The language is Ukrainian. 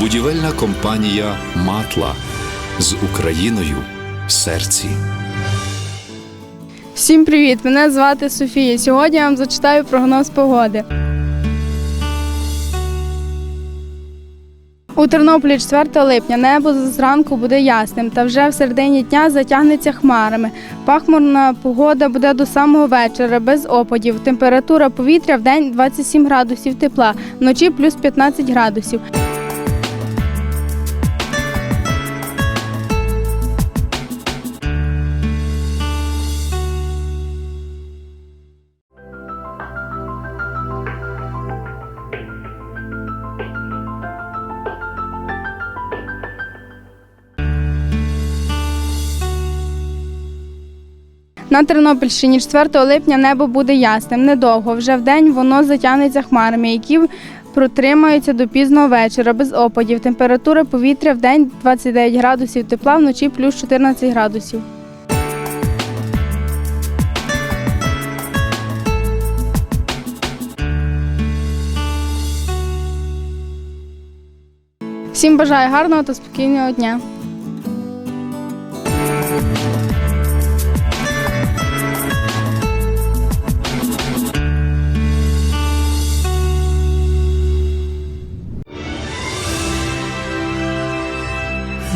Будівельна компанія Матла з Україною в серці. Всім привіт! Мене звати Софія. Сьогодні я вам зачитаю прогноз погоди. У Тернополі 4 липня небо зранку буде ясним, та вже в середині дня затягнеться хмарами. Пахмурна погода буде до самого вечора, без опадів. Температура повітря в день 27 градусів тепла, вночі плюс 15 градусів. На Тернопільщині 4 липня небо буде ясним. Недовго. Вже в день воно затягнеться хмарами, які протримаються до пізного вечора без опадів. Температура повітря в день 29 градусів тепла, вночі плюс 14 градусів. Всім бажаю гарного та спокійного дня.